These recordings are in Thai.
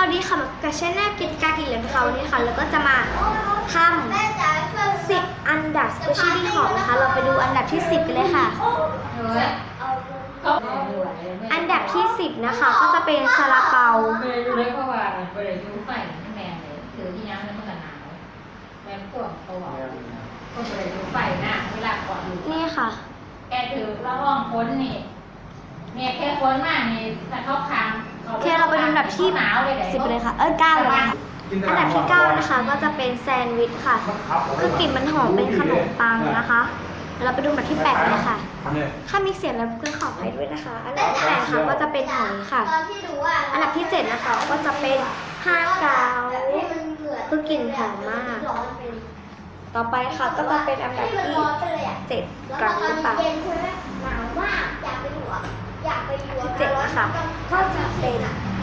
วัสดีค่ะกับชแนลกิจการกินเหลืองนะคะวันนี้ค่ะแล้วก็จะมาทำสิบอันดับสเปเชียลที่หอมนะคะ เราไปดูอันดับที่10กันเลยค่ะ อันดับที่10นะคะ ก็จะเป็นซาลาเปาไปดูเลยเพราะว่าไปเลยดูไฟแมนเลยถือที่น้ำแล้วมันก็หนาวแมนพวกเขาบอกก็เมนูไฟนะเวลากอดอยู่นี่ค่ะแกถือละห้องค้นนี่เนี่ยแค่ค้นมากนี่ถ้าเขาคาง โอเคเราไปดูอันดับที่หนาวเลย10ไปเลยค่ะ เออ9เลยนะคะอันดับที่9นะคะก็จะเป็นแซนด์วิชค่ะ คือกลิ่นมันหอมเป็นขนมปังนะคะเดี๋ยวเราไปดูอันดับที่8กันเลยค่ะ ถ้ามีเสียงแล้วก็ขออภัยด้วยนะคะ อันดับที่แปดค่ะก็จะเป็นหอยค่ะ อันดับที่เจ็ดนะคะก็จะเป็นห้างดาวคือกลิ่นหอมมาก ต่อไปค่ะก็จะเป็นอันดับที่เจ็ดกันหรือเปล่าหนาวมากอยากไปอยู่อะอยากไปอยู่อะที่เจ็ดนะคะก็จะเป็น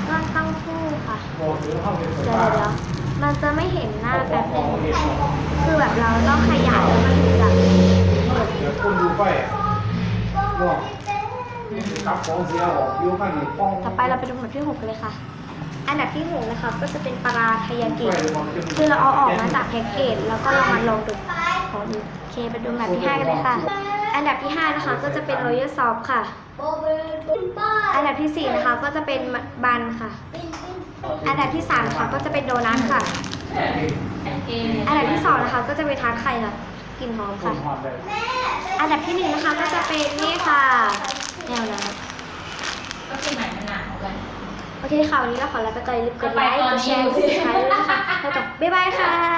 น้ำเต้าหู้ค่ะ โอ้ เดี๋ยวเข้าไปเดี๋ยวมันจะไม่เห็นหน้าแป๊บนึงคือแบบเราต้องขยายแล้วมันถึงจะเดี๋ยวคุณดูไฟว่ากับของเสียออกยิ้วข้างนี้ป้องต่อไปเราไปดูอันดับที่หกเลยค่ะ อันดับที่หกนะคะก็จะเป็นปลาร้าทายากิคือเราเอาออกมาจากแพ็กเกจแล้วก็เรามาลองดูของดูโอเคไปดูอันดับที่ห้ากันเลยค่ะ อันดับที่ห้านะคะก็จะเป็นโรยัลซอฟค่ะ อันดับที่สี่นะคะก็จะเป็นบันค่ะ อันดับที่สามค่ะก็จะเป็นโดนัทค่ะ อันดับที่สองนะคะก็จะเป็นทาร์ตไข่ค่ะกลิ่นหอมคค่ะนหอดเลยอันดับที่หนึ่งนะคะก็จะเป็นนี่ค่ะแนวนั้นก็คือหมายมันหนาวกันโอเคค่ะวันนี้เราขอลาไปก่อนอย่าลืมกดไลค์กดแชร์กดซับสไครต์ด้วยนะคะแล้วก็บ๊ายบายค่ะ